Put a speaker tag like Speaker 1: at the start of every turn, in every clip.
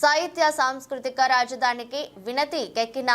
Speaker 1: సాహిత్య సాంస్కృతిక రాజధానికి వినతి కెక్కిన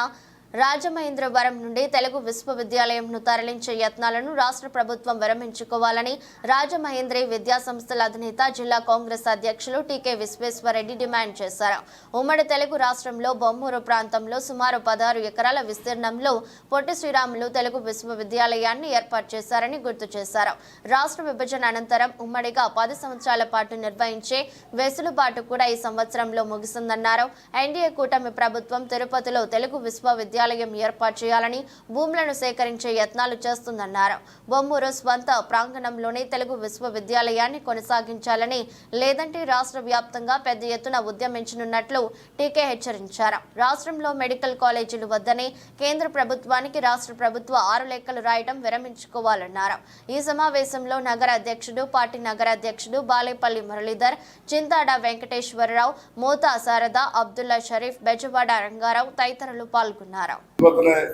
Speaker 1: రాజమహేంద్రవరం నుండి తెలుగు విశ్వవిద్యాలయంను తరలించే యత్నాలను రాష్ట్ర ప్రభుత్వం విరమించుకోవాలని రాజమహేంద్రి విద్యా సంస్థల అధినేత జిల్లా కాంగ్రెస్ అధ్యక్షులు టీకే విశ్వేశ్వరరెడ్డి డిమాండ్ చేశారు. ఉమ్మడి తెలుగు రాష్ట్రంలో బొమ్మూరు ప్రాంతంలో సుమారు పదహారు ఎకరాల విస్తీర్ణంలో పొట్టి శ్రీరాములు తెలుగు విశ్వవిద్యాలయాన్ని ఏర్పాటు చేశారని గుర్తు చేశారు. రాష్ట్ర విభజన అనంతరం ఉమ్మడిగా పది సంవత్సరాల పాటు నిర్వహించే వెసులుబాటు కూడా ఈ సంవత్సరంలో ముగిసిందన్నారు. ఎన్డీఏ కూటమి ప్రభుత్వం తిరుపతిలో తెలుగు విశ్వవిద్యాలయం ఏర్పాటు చేయాలని భూములను సేకరించే యత్నాలు చేస్తుందన్నారు. బొమ్మూరు స్వంత ప్రాంగణంలోనే తెలుగు విశ్వవిద్యాలయాన్ని కొనసాగించాలని లేదంటే రాష్ట్ర వ్యాప్తంగా పెద్ద ఎత్తున ఉద్యమించనున్నట్లు టీకే హెచ్చరించారు. రాష్ట్రంలో మెడికల్ కాలేజీలు వద్దని కేంద్ర ప్రభుత్వానికి రాష్ట్ర ప్రభుత్వ ఆరు లెక్కలు రాయడం విరమించుకోవాలన్నారు. ఈ సమావేశంలో నగర అధ్యక్షుడు పార్టీ నగర అధ్యక్షుడు బాలేపల్లి మురళీధర్ చింతాడ వెంకటేశ్వరరావు మోతా శారద అబ్దుల్లా షరీఫ్ బెజవాడ రంగారావు తదితరులు పాల్గొన్నారు.
Speaker 2: పోతున్నాయి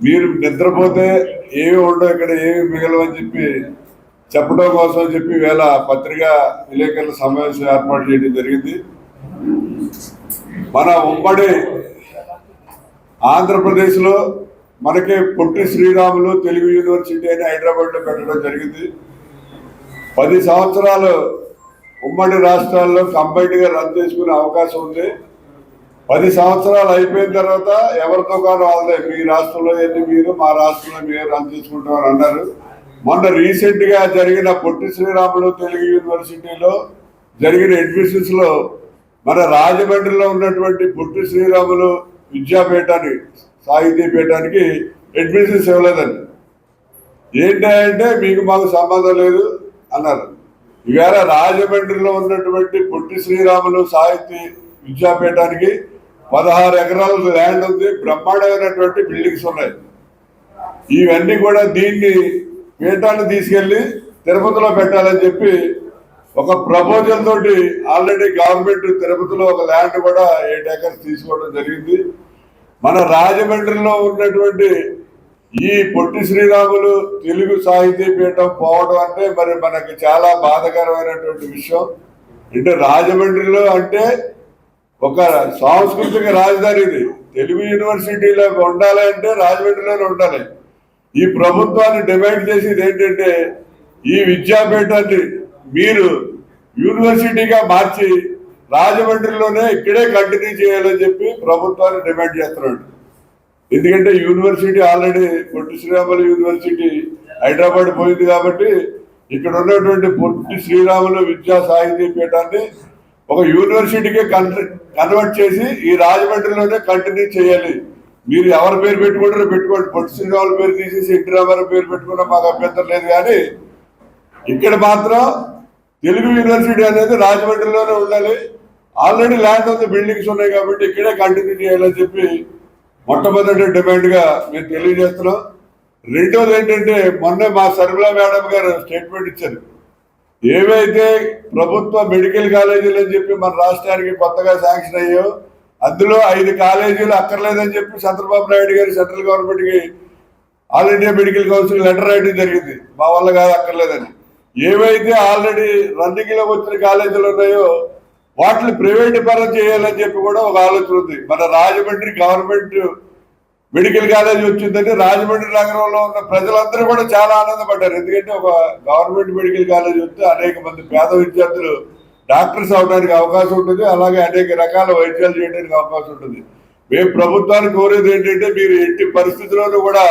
Speaker 2: మీరు నిద్రపోతే ఏమి ఉండవు ఇక్కడ ఏమి మిగలవని చెప్పి చెప్పడం కోసం చెప్పి వేళ పత్రికా విలేకరుల సమావేశం ఏర్పాటు చేయడం జరిగింది. మన ఉమ్మడి ఆంధ్రప్రదేశ్లో మనకి పొట్టి శ్రీరాములు తెలుగు యూనివర్సిటీ అని హైదరాబాద్లో పెట్టడం జరిగింది. పది సంవత్సరాలు ఉమ్మడి రాష్ట్రాల్లో కంబైన్డ్గా రన్ చేసుకునే అవకాశం ఉంది. పది సంవత్సరాలు అయిపోయిన తర్వాత ఎవరితో కాదు వాళ్ళదే. మీ రాష్ట్రంలో ఎన్ని మీరు మా రాష్ట్రంలో మీరు రన్ అన్నారు. మొన్న రీసెంట్గా జరిగిన పొట్టి శ్రీరాములు తెలుగు యూనివర్సిటీలో జరిగిన అడ్మిషన్స్లో మన రాజమండ్రిలో ఉన్నటువంటి పొట్టి శ్రీరాములు విద్యాపీఠానికి సాహితీపీఠానికి అడ్మిషన్స్ ఇవ్వలేదండి. ఏంటంటే మీకు మాకు సంబంధం లేదు అన్నారు. ఈవేళ రాజమండ్రిలో ఉన్నటువంటి పొట్టి శ్రీరాములు సాహితీ విద్యాపీఠానికి పదహారు ఎకరాల ల్యాండ్ ఉంది బ్రహ్మాండమైనటువంటి బిల్డింగ్స్ ఉన్నాయి. ఇవన్నీ కూడా దీన్ని పీఠాన్ని తీసుకెళ్ళి తిరుపతిలో పెట్టాలని చెప్పి ఒక ప్రపోజల్ తోటి ఆల్రెడీ గవర్నమెంట్ తిరుపతిలో ఒక ల్యాండ్ కూడా ఎయిట్ ఏకర్స్ తీసుకోవడం జరిగింది. మన రాజమండ్రిలో ఉన్నటువంటి ఈ పొట్టి శ్రీరాములు తెలుగు సాహితీ పీఠం పోవడం అంటే మరి మనకి చాలా బాధకరమైనటువంటి విషయం. అంటే రాజమండ్రిలో అంటే ఒక సాంస్కృతిక రాజధాని ఇది. తెలుగు యూనివర్సిటీలో ఉండాలి అంటే రాజమండ్రిలోనే ఉండాలి. ఈ ప్రభుత్వాన్ని డిమాండ్ చేసేది ఏంటంటే ఈ విద్యాపీఠాన్ని మీరు యూనివర్సిటీగా మార్చి రాజమండ్రిలోనే ఇక్కడే కంటిన్యూ చేయాలని చెప్పి ప్రభుత్వాన్ని డిమాండ్ చేస్తున్నాడు. ఎందుకంటే university already Potti Sriramulu university Hyderabad పోయింది కాబట్టి ఇక్కడ ఉన్నటువంటి పొట్టి శ్రీరాములు విద్యా సాహితీ పీఠాన్ని ఒక యూనివర్సిటీకి కన్వర్ట్ చేసి ఈ రాజమండ్రిలోనే కంటిన్యూ చేయాలి. మీరు ఎవరి పేరు పెట్టుకుంటారో పెట్టుకోండి. పొట్టి శ్రీరాముల పేరు తీసేసి ఎన్టీ రామారావు పేరు పెట్టుకున్నా మాకు అభ్యంతరం లేదు కానీ ఇక్కడ మాత్రం తెలుగు యూనివర్సిటీ అనేది రాజమండ్రిలోనే ఉండాలి. ఆల్రెడీ ల్యాండ్ ఉంది బిల్డింగ్స్ ఉన్నాయి కాబట్టి ఇక్కడే కంటిన్యూ చేయాలని చెప్పి మొట్టమొదటి డిమాండ్గా మేము తెలియజేస్తున్నాం. రెండోది ఏంటంటే మొన్న మా సర్మిలా మేడం గారు స్టేట్మెంట్ ఇచ్చారు. ఏవైతే ప్రభుత్వ మెడికల్ కాలేజీలు అని చెప్పి మన రాష్ట్రానికి కొత్తగా శాంక్షన్ అయ్యో అందులో ఐదు కాలేజీలు అక్కర్లేదని చెప్పి చంద్రబాబు నాయుడు గారు సెంట్రల్ గవర్నమెంట్కి all India medical council letter రాయడం జరిగింది. మా వల్ల కాదు అక్కర్లేదని. ఏవైతే ఆల్రెడీ రన్నింగ్లో వచ్చిన కాలేజీలు ఉన్నాయో వాటిని ప్రైవేట్ పరం చేయాలని చెప్పి కూడా ఒక ఆలోచన ఉంది. మన రాజమండ్రి గవర్నమెంట్ మెడికల్ కాలేజ్ వచ్చిందని రాజమండ్రి నగరంలో ఉన్న ప్రజలందరూ కూడా చాలా ఆనందపడ్డారు. ఎందుకంటే ఒక గవర్నమెంట్ మెడికల్ కాలేజ్ వస్తే అనేక మంది పేద విద్యార్థులు డాక్టర్స్ అవడానికి అవకాశం ఉంటుంది. అలాగే అనేక రకాల వైద్యాలు చేయడానికి అవకాశం ఉంటుంది. మేము ప్రభుత్వాన్ని కోరేది ఏంటంటే మీరు ఎట్టి పరిస్థితుల్లోనూ కూడా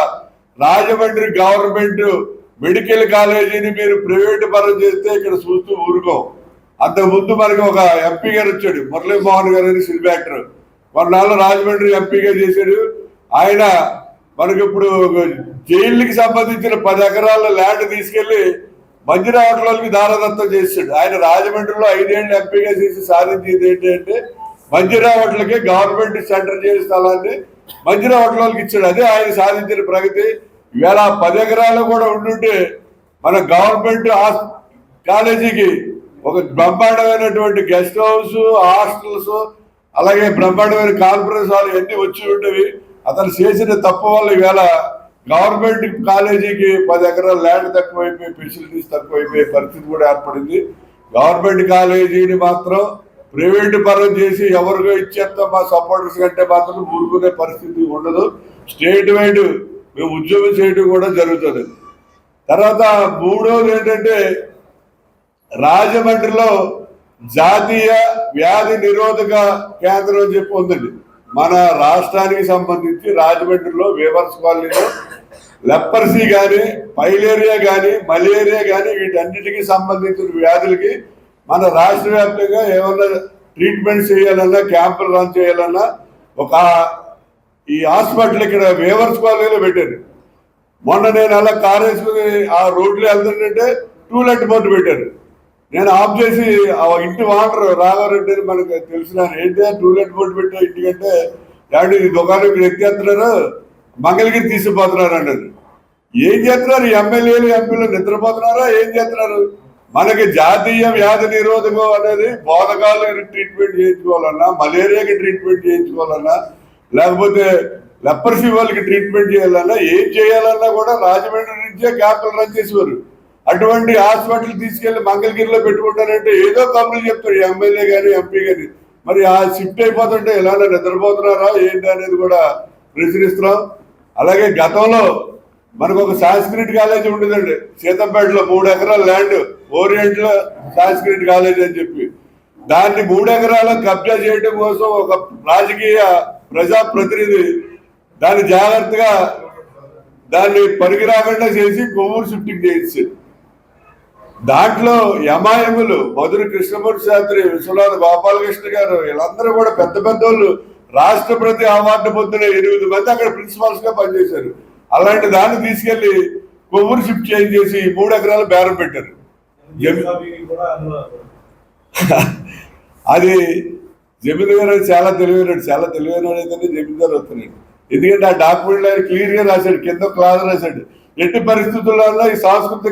Speaker 2: రాజమండ్రి గవర్నమెంట్ మెడికల్ కాలేజీని మీరు ప్రైవేట్ పరం చేస్తే ఇక్కడ చూస్తూ ఊరుకోం. అంతకుముందు మనకి ఒక ఎంపీ గారు వచ్చాడు మురళీమోహన్ గారు అని సినిమా యాక్టర్ కొన్నాళ్ళు రాజమండ్రి ఎంపీగా చేశాడు. ఆయన మనకి ఇప్పుడు జైలుకి సంబంధించిన పది ఎకరాల ల్యాండ్ తీసుకెళ్ళి మంజురా హోటల్కి దారదత్తం చేశాడు. ఆయన రాజమండ్రిలో ఐదేళ్ళు ఎంపీగా చేసి సాధించేది ఏంటంటే అంటే మంజురా హోటల్కి గవర్నమెంట్ సెంటర్ చేసే స్థలాన్ని మంజురా హోటల్కి ఇచ్చాడు. అదే ఆయన సాధించిన ప్రగతి. ఇవాళ పది ఎకరాలు కూడా ఉండుంటే మన గవర్నమెంట్ కాలేజీకి ఒక బ్రహ్మాండమైనటువంటి గెస్ట్ హౌస్ హాస్టల్స్ అలాగే బ్రహ్మాండమైన కాన్ఫరెన్స్ హాల్ ఇవన్నీ వచ్చి ఉండేవి. అతను చేసిన తప్పు వల్ల ఇవాళ గవర్నమెంట్ కాలేజీకి పది ఎకరాల ల్యాండ్ తక్కువైపోయి ఫెసిలిటీస్ తక్కువైపోయే పరిస్థితి కూడా ఏర్పడింది. గవర్నమెంట్ కాలేజీని మాత్రం ప్రైవేట్ పరం చేసి ఎవరికో ఇచ్చేంత మా సపోర్టర్స్ కంటే మాత్రం ఊరుకునే పరిస్థితి ఉండదు. స్టేట్ వైడ్ మేము ఉద్యోగం చేయడం కూడా జరుగుతుంది. తర్వాత మూడోది ఏంటంటే రాజమండ్రిలో జాతీయ వ్యాధి నిరోధక కేంద్రం అని చెప్పి ఉందండి. మన రాష్ట్రానికి సంబంధించి రాజమండ్రిలో వేవర్స్ కాలనీలో లెప్పర్సీ కానీ పైలేరియా కానీ మలేరియా కానీ వీటన్నిటికి సంబంధించిన వ్యాధులకి మన రాష్ట్ర వ్యాప్తంగా ఏమన్నా ట్రీట్మెంట్ చేయాలన్నా క్యాంపులు రన్ చేయాలన్నా ఒక ఈ హాస్పిటల్ ఇక్కడ వేవర్స్ కాలనీలో పెట్టారు. మొన్న నేను అలా కార్ వేసుకుని ఆ రోడ్లో వెళ్తుంటే టూలెట్ బోర్డు పెట్టారు. నేను ఆఫ్ చేసి ఆ ఇంటి వాటర్ రావారెడ్డి అని మనకు తెలిసిన ఏంటి? టూలెట్ బోర్డు పెట్టే ఇంటికంటే ఏమంటే ఈ దుకాణం ఇక్కడ ఎక్కేస్తున్నారు మంగళగిరి తీసుకుపోతున్నారు అన్నారు ఏం చేస్తున్నారు? ఎమ్మెల్యేలు ఎంపీలు నిద్రపోతున్నారా? ఏం చేస్తున్నారు? మనకి జాతీయ వ్యాధి నిరోధకం అనేది బోధకాలకు ట్రీట్మెంట్ చేయించుకోవాలన్నా మలేరియాకి ట్రీట్మెంట్ చేయించుకోవాలన్నా లేకపోతే లెప్పర్సీ వాళ్ళకి ట్రీట్మెంట్ చేయాలన్నా ఏం చేయాలన్నా కూడా రాజమండ్రి నుంచే క్యాంపులు రన్ చేసేవారు. అటువంటి హాస్పిటల్ తీసుకెళ్ళి మంగళగిరిలో పెట్టుకుంటారంటే ఏదో కబుర్లు చెప్తారు ఎమ్మెల్యే గాని ఎంపీ గాని. మరి ఆ షిఫ్ట్ అయిపోతుంటే ఎలా నిద్రపోతున్నారా ఏంటి అనేది కూడా ప్రశ్నిస్తున్నాం. అలాగే గతంలో మనకు ఒక సాంస్క్రిట్ కాలేజీ ఉండేదండి. సీతంపేటలో మూడు ఎకరాల ల్యాండ్ ఓరియంట్లో సాంస్క్రిట్ కాలేజీ అని చెప్పి. దాన్ని మూడు ఎకరాల కబ్జా చేయడం కోసం ఒక రాజకీయ ప్రజా ప్రతినిధి దాన్ని జాగ్రత్తగా దాన్ని పనికి రాకుండా చేసి కొవ్వూరు షిఫ్టింగ్ చేయించారు దాంట్లో యమాయములు మధుర కృష్ణమూర్తి శాస్త్రి విశ్వనాథ్ గోపాలకృష్ణ గారు వీళ్ళందరూ కూడా పెద్ద పెద్ద వాళ్ళు రాష్ట్రపతి అవార్డు పొందిన ఎనిమిది మంది అక్కడ ప్రిన్సిపాల్స్గా పనిచేశారు. అలాంటి దాన్ని తీసుకెళ్ళి కొవ్వూరు షిఫ్ట్ చేంజ్ చేసి మూడు ఎకరాలు బేరం పెట్టారు. అది జమీందారు చాలా తెలివైనడు చాలా తెలివైన అయితే జమీందారు అవుతున్నాడు ఎందుకంటే ఆ డాక్యుమెంట్ ఆయన క్లియర్గా రాశాడు కింద క్లాస్ రాశాడు. ఎట్టి పరిస్థితుల్లో ఈ సాంస్కృతిక